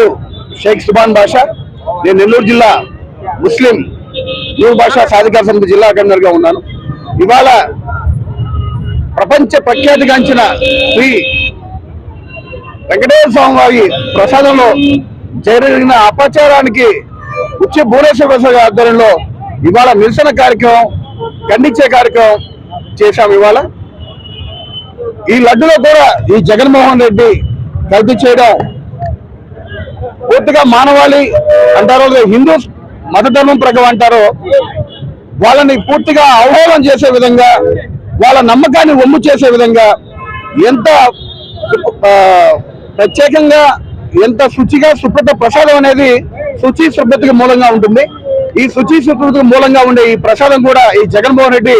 పేరు షేక్ సుబాన్ బాషా. నేను నెల్లూరు జిల్లా ముస్లిం న్యూ భాషా సాధికార సమితి జిల్లా కన్వీనర్గా ఉన్నాను. ఇవాళ ప్రపంచ ప్రఖ్యాతిగాంచిన శ్రీ వెంకటేశ్వర స్వామి వారి ప్రసాదంలో జరిగిన అపచారానికి ఉచ్చ భువనేశ్వర ప్రసాద్ ఆధ్వర్యంలో ఇవాళ నిరసన కార్యక్రమం ఖండించే కార్యక్రమం చేశాం ఇవాళ. ఈ లడ్డులో కూడా ఈ జగన్మోహన్ రెడ్డి కల్తీ చేయడం పూర్తిగా మానవాళి అంటారో హిందూ మత ధర్మం ప్రకం అంటారో వాళ్ళని పూర్తిగా అవహేళన చేసే విధంగా వాళ్ళ నమ్మకాన్ని ఒమ్ము చేసే విధంగా ఎంత ప్రత్యేకంగా ఎంత శుచిగా శుభ్రత ప్రసాదం అనేది శుచి శుభ్రతకి మూలంగా ఉంటుంది. ఈ శుచి శుభ్రతకు మూలంగా ఉండే ఈ ప్రసాదం కూడా ఈ జగన్మోహన్ రెడ్డి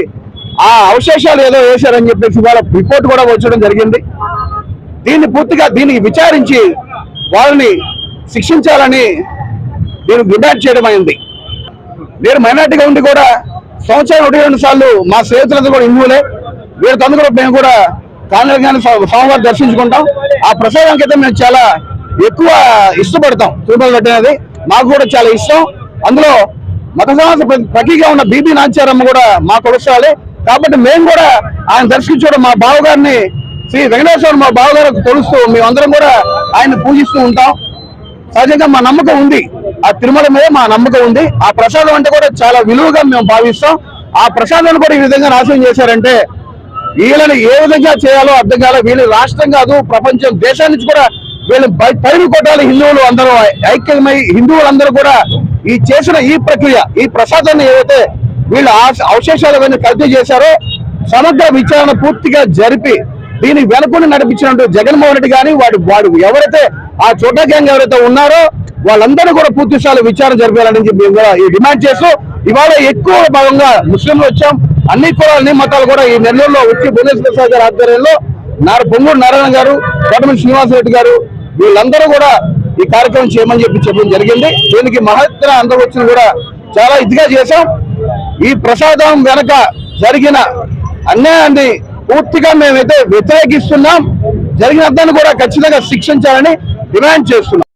ఆ అవశేషాలు ఏదో వేశారని చెప్పేసి వాళ్ళ రిపోర్ట్ కూడా వచ్చడం జరిగింది. దీన్ని పూర్తిగా దీనికి విచారించి వాళ్ళని శిక్షించాలని నేను డిమాండ్ చేయడం అయింది. నేను మైనార్టీగా ఉండి కూడా సంవత్సరం ఒకటి రెండు సార్లు మా స్నేహితులందరూ కూడా హిందువులే. వీళ్ళతో కూడా మేము కూడా కాంగ్రెస్ స్వామివారు సోమవారం దర్శించుకుంటాం. ఆ ప్రసాదానికి అయితే మేము చాలా ఎక్కువ ఇష్టపడతాం. తిరుమల లడ్డు అనేది మాకు కూడా చాలా ఇష్టం. అందులో మత సమాజ ప్రతిగా ఉన్న బీబీ నాచారమ్మ కూడా మా కొలుస్తాలి కాబట్టి మేము కూడా ఆయన దర్శించడం మా బావగారిని శ్రీ వెంకటేశ్వర మా బావగారు కొలుస్తూ మేమందరం కూడా ఆయన పూజిస్తూ ఉంటాం. సహజంగా మా నమ్మకం ఉంది. ఆ తిరుమల మీద మా నమ్మకం ఉంది. ఆ ప్రసాదం అంటే కూడా చాలా విలువగా మేము భావిస్తాం. ఆ ప్రసాదాన్ని కూడా ఈ విధంగా నాశనం చేశారంటే వీళ్ళని ఏ విధంగా చేయాలో అర్థం కాలే. వీళ్ళు రాష్ట్రం కాదు ప్రపంచం దేశాన్ని నుంచి కూడా వీళ్ళు పైరు కొట్టాలి హిందువులు అందరూ ఐక్యమై హిందువులందరూ కూడా ఈ చేసిన ఈ ప్రక్రియ ఈ ప్రసాదాన్ని ఏదైతే వీళ్ళు ఆ- అవశేషాలు అవన్నీ కల్తీ చేశారో సమగ్ర విచారణ పూర్తిగా జరిపి దీని వెనుకొని నడిపించినట్టు జగన్మోహన్ రెడ్డి గాని వాడు వాడు ఎవరైతే ఆ చోట గ్యాంగ్ ఎవరైతే ఉన్నారో వాళ్ళందరూ కూడా పూర్తి స్థాయిలో విచారణ జరిపారని చెప్పి మేము కూడా ఈ డిమాండ్ చేస్తూ ఇవాళ ఎక్కువ భాగంగా ముస్లింలు వచ్చాం. అన్ని కూడా అన్ని మతాలు కూడా ఈ నెల్లూరులో వచ్చి భువనేశ్వర ప్రసాద్ గారి ఆధ్వర్యంలో నార పొంగూరు నారాయణ గారు కోటమిల్లి శ్రీనివాసరెడ్డి గారు వీళ్ళందరూ కూడా ఈ కార్యక్రమం చేయమని చెప్పి చెప్పడం జరిగింది. దీనికి మహత్తర అందరూ వచ్చిన కూడా చాలా ఇదిగా చేశాం. ఈ ప్రసాదం వెనక జరిగిన అన్యాయాన్ని పూర్తిగా మేమైతే వ్యతిరేకిస్తున్నాం. జరిగిన అర్థాన్ని కూడా ఖచ్చితంగా శిక్షించాలని డిమాండ్ చేస్తున్నాం.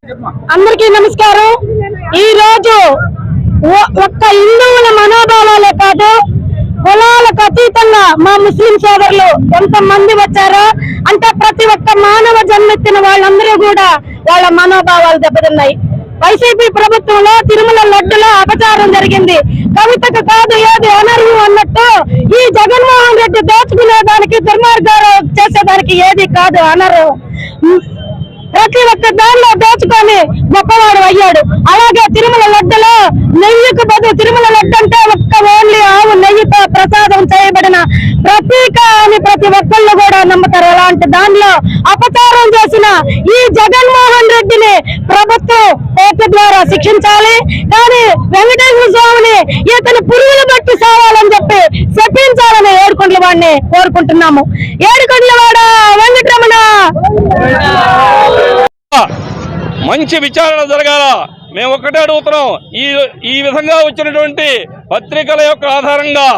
అందరికీ నమస్కారం. ఈ రోజు ఒక్క హిందువుల మనోభావాలే కాదు కులాలకు అతీతంగా మా ముస్లిం సోదరులు ఎంతమంది వచ్చారో అంటే ప్రతి ఒక్క మానవ జన్మెత్తిన వాళ్ళందరూ కూడా వాళ్ళ మనోభావాలు దెబ్బతిన్నాయి. వైసీపీ ప్రభుత్వంలో తిరుమల లడ్డులో అపచారం జరిగింది. కవితకు కాదు ఏది అనర్హం అన్నట్టు ఈ జగన్మోహన్ రెడ్డి దోచుకునే దానికి దుర్మార్గాలు చేసేదానికి ఏది కాదు అనర్హం ప్రతి ఒక్క దానిలో దోచుకొని గొప్పవాడు అయ్యాడు. అలాగే తిరుమల లడ్డలో నెయ్యికి బదులు తిరుమల లడ్డు అంటే ఒక్క ఓన్లీ ఆవు నెయ్యితో ప్రసాదం చేయబడిన ప్రతీక అని ప్రతి ఒక్కళ్ళు కూడా నమ్ముతారు. అలాంటి దానిలో అపచారం చేసిన ఈ జగన్మోహన్ రెడ్డిని ప్రభుత్వం కోర్టు ద్వారా శిక్షించాలి. కానీ వెంకటేశ్వర స్వామిని ఇతను పురుగులు బట్టి సావాలని చెప్పి చెప్పించాలని ఏడుకొండల వాడిని కోరుకుంటున్నాము. ఏడుకొండల వాడ వెంకటరమణ! మంచి విచారణ జరగాల? మేము ఒక్కటే అడుగుతున్నాం. ఈ ఈ విధంగా వచ్చినటువంటి పత్రికల యొక్క ఆధారంగా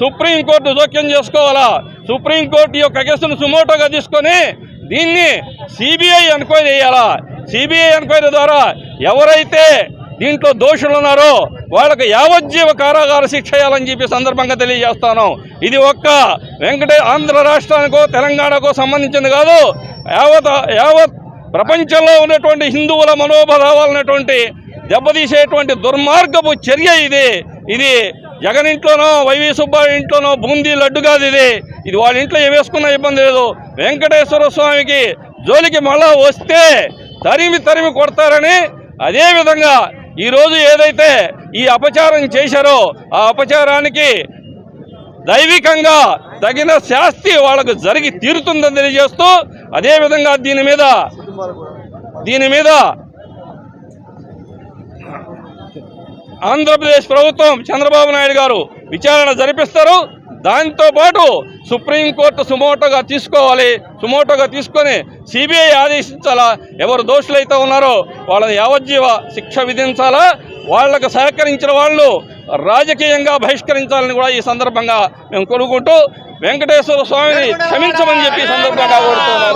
సుప్రీంకోర్టు జోక్యం చేసుకోవాలా? సుప్రీంకోర్టు యొక్క కేసును సుమోటోగా తీసుకొని దీన్ని సిబిఐ ఎంక్వైరీ చేయాలా? సిబిఐ ఎంక్వైరీ ద్వారా ఎవరైతే దీంట్లో దోషులు ఉన్నారో వాళ్ళకి యావజ్జీవ కారాగార శిక్ష చేయాలని చెప్పి సందర్భంగా తెలియజేస్తాను. ఇది ఒక్క వెంకటే ఆంధ్ర రాష్ట్రానికో తెలంగాణకో సంబంధించింది కాదు. యావత్ యావత్ ప్రపంచంలో ఉన్నటువంటి హిందువుల మనోభావాలనేటువంటి దెబ్బతీసేటువంటి దుర్మార్గపు చర్య ఇది. ఇది జగన్ ఇంట్లోనో వైవి సుబ్బారావు ఇంట్లోనో బూందీ లడ్డు కాదు ఇది. ఇది వాళ్ళ ఇంట్లో ఏం వేసుకున్న ఇబ్బంది లేదు. వెంకటేశ్వర స్వామికి జోలికి మళ్ళా వస్తే తరిమి తరిమి కొడతారని అదేవిధంగా ఈరోజు ఏదైతే ఈ అపచారం చేశారో ఆ అపచారానికి దైవికంగా తగిన శాస్తి వాళ్ళకు జరిగి తీరుతుందని తెలియజేస్తూ అదేవిధంగా దీని మీద దీని మీద ఆంధ్రప్రదేశ్ ప్రభుత్వం చంద్రబాబు నాయుడు గారు విచారణ జరిపిస్తారు. దాంతో పాటు సుప్రీంకోర్టు సుమోటోగా తీసుకోవాలి సుమోటోగా తీసుకొని సిబిఐ ఆదేశించాలా ఎవరు దోషులైతే ఉన్నారో వాళ్ళని యావజ్జీవ శిక్ష విధించాలా వాళ్ళకు సహకరించిన వాళ్ళు రాజకీయంగా బహిష్కరించాలని కూడా ఈ సందర్భంగా మేము కోరుకుంటూ వెంకటేశ్వర స్వామిని క్షమించమని చెప్పి సందర్భంగా కోరుతున్నాం.